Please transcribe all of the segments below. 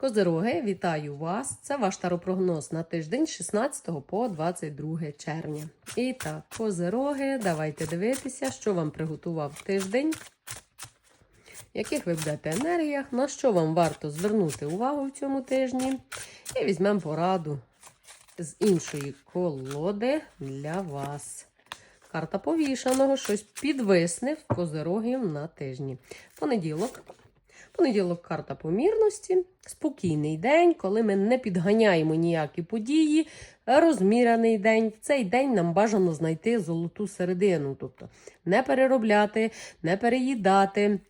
Козироги, вітаю вас! Це ваш таропрогноз на тиждень 16 по 22 червня. І так, козироги, давайте дивитися, що вам приготував тиждень, яких ви будете енергіях, на що вам варто звернути увагу в цьому тижні. І візьмемо пораду з іншої колоди для вас. Карта повішаного, щось підвисне в козирогів на тижні. Понеділок. Понеділок карта помірності, спокійний день, коли ми не підганяємо ніякі події, розмірений день. В цей день нам бажано знайти золоту середину, тобто не переробляти, не переїдати.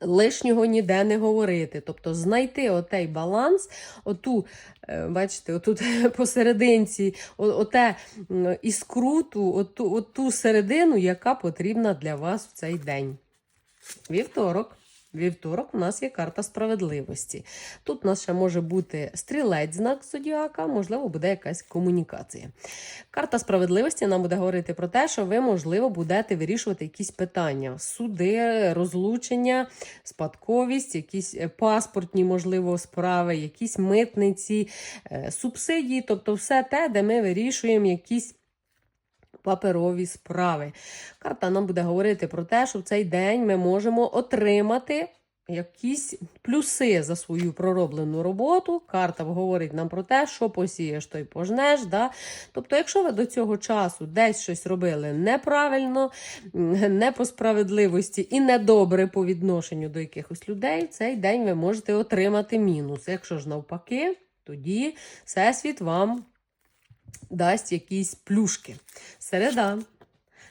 Лишнього ніде не говорити, тобто знайти отей баланс, оту, е, бачите, отут посерединці, оте іскруту, оту, оту середину, яка потрібна для вас в цей день. Вівторок. Вівторок у нас є карта справедливості. Тут у нас ще може бути стрілець знак зодіака, можливо, буде якась комунікація. Карта справедливості нам буде говорити про те, що ви, можливо, будете вирішувати якісь питання: суди, розлучення, спадковість, якісь е, паспортні, можливо, справи, якісь митниці, е, субсидії, тобто все те, де ми вирішуємо якісь паперові справи. Карта нам буде говорити про те, що в цей день ми можемо отримати якісь плюси за свою пророблену роботу. Карта говорить нам про те, що посієш, то й пожнеш. Да? Тобто, якщо ви до цього часу десь щось робили неправильно, не по справедливості і недобре по відношенню до якихось людей, цей день ви можете отримати мінус. Якщо ж навпаки, тоді всесвіт вам дасть якісь плюшки. Середа.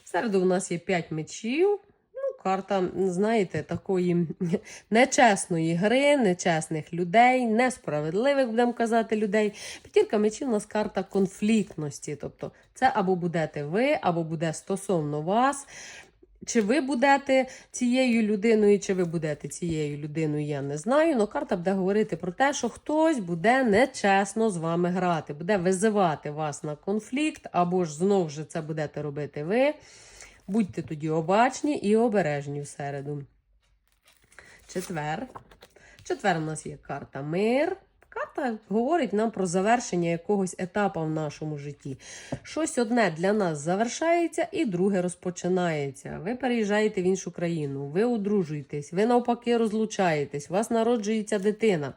Середу у нас є 5 мечів. Ну, карта, знаєте, такої нечесної гри, нечесних людей, несправедливих, будемо казати, людей. П'ятірка мечів у нас карта конфліктності. Тобто, це або будете ви, або буде стосовно вас. Чи ви будете цією людиною, чи ви будете цією людиною, я не знаю. але карта буде говорити про те, що хтось буде нечесно з вами грати, буде визивати вас на конфлікт, або ж знову ж це будете робити ви. Будьте тоді обачні і обережні в середу. Четвер. Четвер у нас є карта мир. Карта говорить нам про завершення якогось етапу в нашому житті. Щось одне для нас завершається, і друге розпочинається. Ви переїжджаєте в іншу країну, ви одружуєтесь, ви навпаки розлучаєтесь, у вас народжується дитина.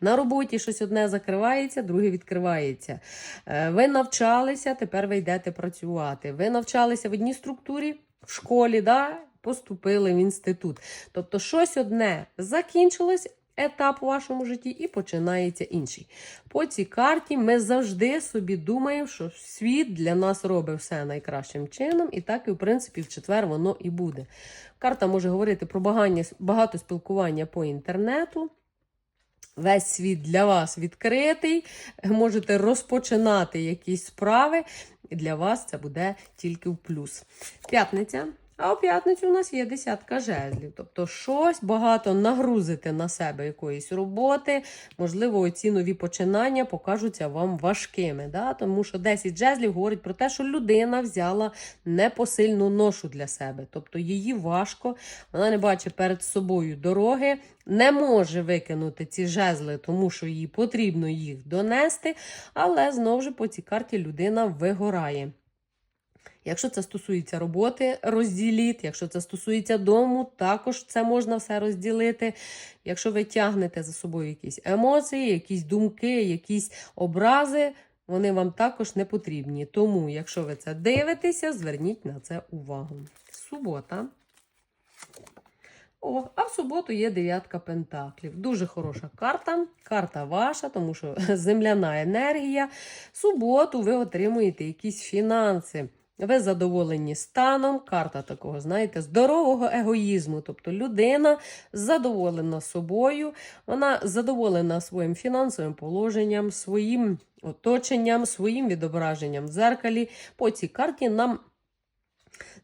На роботі щось одне закривається, друге відкривається. Е, Ви навчалися, тепер ви йдете працювати. Ви навчалися в одній структурі, в школі, да? поступили в інститут. Тобто, щось одне закінчилось. Етап у вашому житті і починається інший. По цій карті ми завжди собі думаємо, що світ для нас робить все найкращим чином, і так і, в принципі, в четвер воно і буде. Карта може говорити про багато спілкування по інтернету. Весь світ для вас відкритий, можете розпочинати якісь справи, для вас це буде тільки в плюс. П'ятниця. А у п'ятницю у нас є десятка жезлів. Тобто щось багато нагрузити на себе якоїсь роботи. Можливо, ці нові починання покажуться вам важкими. Да? Тому що 10 жезлів говорить про те, що людина взяла непосильну ношу для себе. Тобто її важко, вона не бачить перед собою дороги, не може викинути ці жезли, тому що їй потрібно їх донести. Але знову ж по цій карті людина вигорає. Якщо це стосується роботи, розділіть. Якщо це стосується дому, також це можна все розділити. Якщо ви тягнете за собою якісь емоції, якісь думки, якісь образи, вони вам також не потрібні. Тому, якщо ви це дивитеся, зверніть на це увагу. Субота. О, а в суботу є дев'ятка пентаклів. Дуже хороша карта. Карта ваша, тому що земляна енергія. В суботу ви отримуєте якісь фінанси. Ви задоволені станом, карта такого, знаєте, здорового егоїзму. Тобто людина задоволена собою, вона задоволена своїм фінансовим положенням, своїм оточенням, своїм відображенням в дзеркалі. По цій карті нам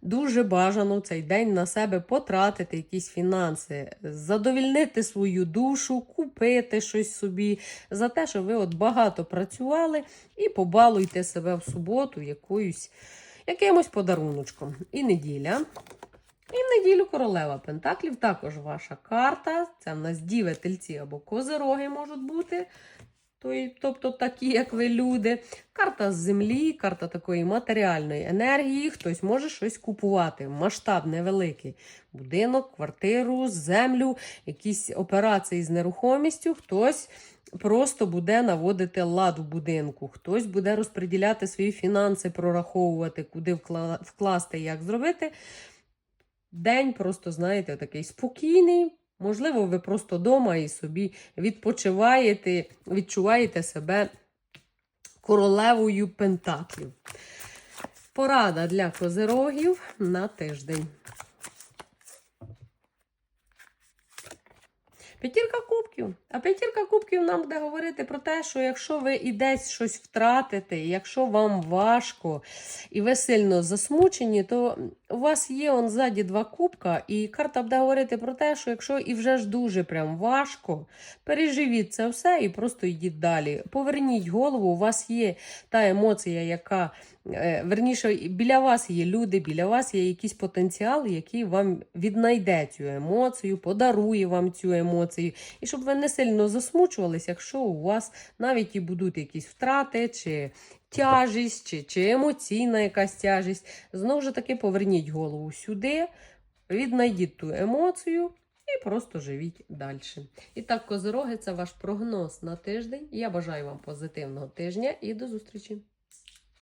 дуже бажано цей день на себе потратити якісь фінанси, задовільнити свою душу, купити щось собі за те, що ви от багато працювали, і побалуйте себе в суботу якоюсь, якимось подаруночком. І неділя. І неділю королева Пентаклів також ваша карта. Це в нас діви, тельці або козироги можуть бути. Тобто такі, як ви люди. Карта з землі, карта такої матеріальної енергії. Хтось може щось купувати. Масштаб невеликий. Будинок, квартиру, землю, якісь операції з нерухомістю. Хтось просто буде наводити лад в будинку, хтось буде розподіляти свої фінанси, прораховувати, куди вкла- вкласти, як зробити. День просто, знаєте, такий спокійний. Можливо, ви просто вдома і собі відпочиваєте, відчуваєте себе королевою пентаклів. Порада для козирогів на тиждень. П'ятірка кубків. А п'ятірка кубків нам буде говорити про те, що якщо ви і десь щось втратите, якщо вам важко і ви сильно засмучені, то у вас є он ззаді два кубка, і карта буде говорити про те, що якщо і вже ж дуже прям важко, переживіть це все і просто йдіть далі. Поверніть голову, у вас є та емоція, яка. Е, Верніше, біля вас є люди, біля вас є якийсь потенціал, який вам віднайде цю емоцію, подарує вам цю емоцію. І щоб ви не сильно засмучувалися, якщо у вас навіть і будуть якісь втрати, чи тяжість, чи, чи емоційна якась тяжість. Знову ж таки, поверніть голову сюди, віднайдіть ту емоцію. І просто живіть далі. І так, козороги, це ваш прогноз на тиждень. Я бажаю вам позитивного тижня і до зустрічі!